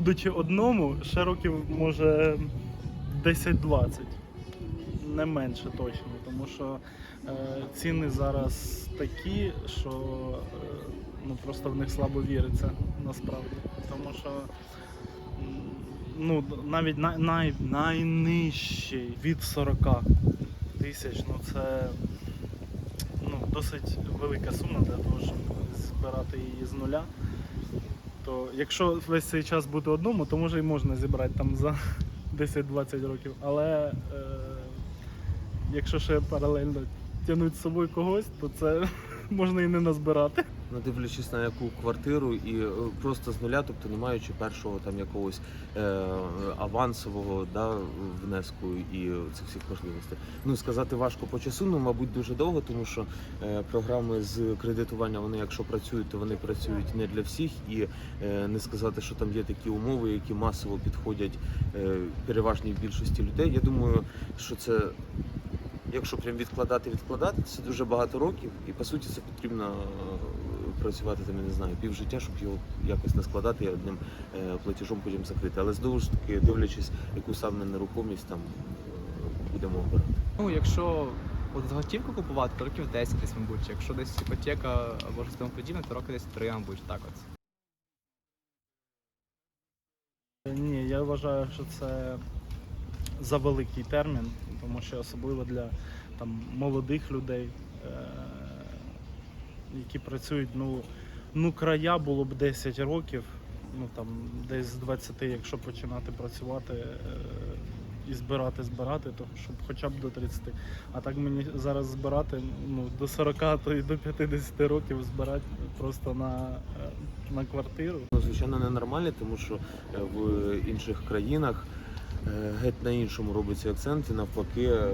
Будучи одному, ще років може 10-20. Не менше точно, тому що е, ціни зараз такі, що е, ну, просто в них слабо віриться насправді. Тому що ну, навіть най, най, найнижчий від 40 тисяч, ну це ну, досить велика сума для того, щоб збирати її з нуля. То якщо весь цей час бути одному, то може і можна зібрати там за 10-20 років. Але е, якщо ще паралельно тягнути з собою когось, то це можна і не назбирати. Ну, дивлячись на яку квартиру і е, просто з нуля, тобто не маючи першого там якогось е, авансового да, внеску і цих всіх можливостей. Ну сказати важко по часу, ну мабуть дуже довго, тому що е, програми з кредитування вони, якщо працюють, то вони працюють не для всіх, і е, не сказати, що там є такі умови, які масово підходять е, переважній більшості людей. Я думаю, що це. Якщо прям відкладати, відкладати, це дуже багато років, і по суті це потрібно е, працювати там, я не знаю, півжиття, щоб його якось не складати і одним е, платежом потім закрити. Але знову ж таки, дивлячись, яку саме нерухомість там е, будемо обирати. Ну, якщо от готівку купувати, то років 10 десь, мабуть. Якщо десь іпотека або щось тому подібне, то роки десь 3, мабуть, так от. Ні, я вважаю, що це за великий термін, тому що особливо для там, молодих людей, е- які працюють, ну, ну края було б 10 років, ну там десь з 20, якщо починати працювати е- і збирати, збирати, то щоб хоча б до 30. А так мені зараз збирати ну, до 40, то і до 50 років збирати просто на, е, на квартиру. Ну, звичайно, ненормальні, тому що е, в інших країнах геть на іншому робиться акцент, і навпаки, е,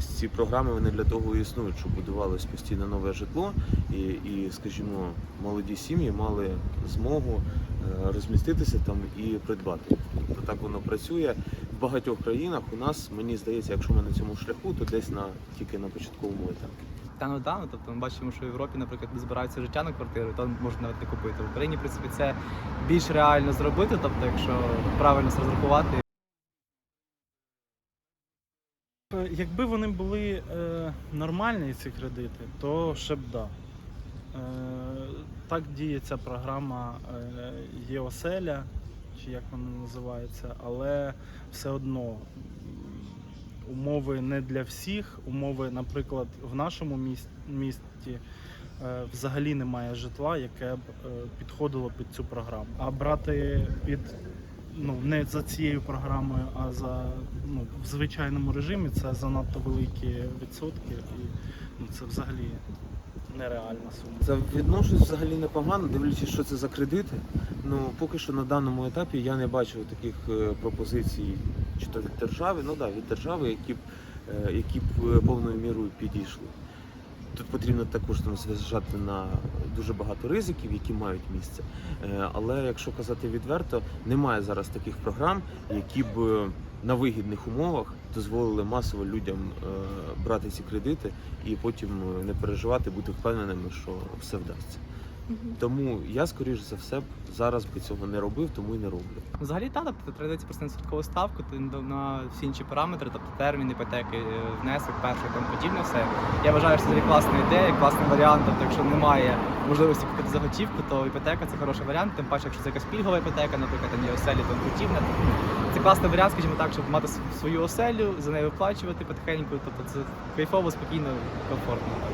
ці програми вони для того і існують, щоб будувалось постійно нове житло, і, і скажімо, молоді сім'ї мали змогу е, розміститися там і придбати. Тобто так воно працює в багатьох країнах. У нас мені здається, якщо ми на цьому шляху, то десь на тільки на початковому етапі. Та ну да, ну, тобто ми бачимо, що в Європі, наприклад, не збираються життя на квартиру, то можна навіть не купити. В Україні, в принципі, це більш реально зробити, тобто, якщо правильно розрахувати. Якби вони були е, нормальні, ці кредити, то ще б да. Е, так діє ця програма е, ЄОСЕЛЯ, чи як вона називається, але все одно умови не для всіх. Умови, наприклад, в нашому міс- місті е, взагалі немає житла, яке б е, підходило під цю програму. А брати під ну, не за цією програмою, а за ну, в звичайному режимі це занадто великі відсотки, і ну, це взагалі нереальна сума. Це відношусь взагалі непогано, дивлячись, що це за кредити. Ну поки що на даному етапі я не бачив таких е, пропозицій, чи то від держави, ну да, від держави, які б е, які б е, повною мірою підійшли. Тут потрібно також там зважати на дуже багато ризиків, які мають місце. Е, Але якщо казати відверто, немає зараз таких програм, які б е, на вигідних умовах дозволили масово людям е, брати ці кредити і потім не переживати, бути впевненими, що все вдасться. Тому я, скоріш за все, б зараз би цього не робив, тому і не роблю. Взагалі, так, тобто треба дивитися просто на відсоткову ставку, то на- всі інші параметри, тобто термін, іпотеки, е, внесок, перший і тому подібне все. Я вважаю, що це класна ідея, класний варіант. Тобто, якщо немає можливості купити за готівку, то іпотека це хороший варіант. Тим паче, якщо це якась пільгова іпотека, наприклад, там є оселі, тому подібне. Це класний варіант, скажімо так, щоб мати свою оселю, за нею виплачувати потихеньку. Тобто це кайфово, спокійно, комфортно.